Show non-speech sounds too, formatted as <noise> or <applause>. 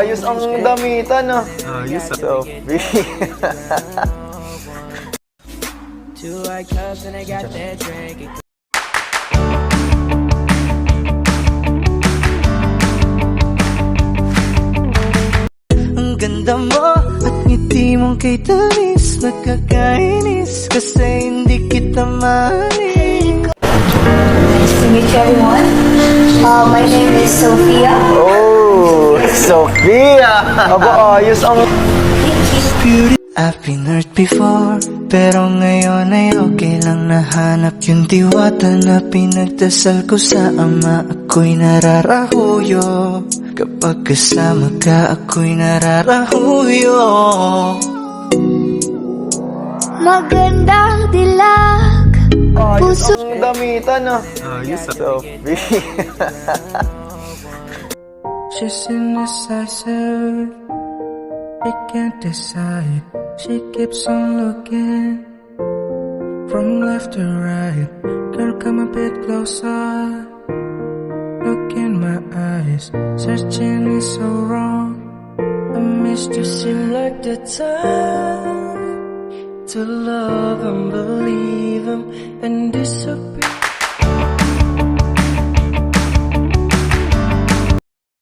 ayos ang damitan ah. Ayos ah. Sophie. Two white cups and I got that drink. Ang ganda mo at ngiti mong kay tamis Nakakainis kasi hindi kita mahalin Nice to meet you, everyone. Uh, my name is Sophia. Oh, Sophia. Aba, ayos ang... I've been hurt before Pero ngayon ay okay lang nahanap yung diwata na pinagdasal ko sa ama Ako'y nararahuyo Kapag kasama ka ako'y nararahuyo Magandang dilag. Ayos ang damitan ah. Ayos <laughs> She's indecisive She can't decide. She keeps on looking From left to right. Girl, come a bit closer. Look in my eyes. Searching is so wrong. I missed you. Seem like the time To love and believe him And disappear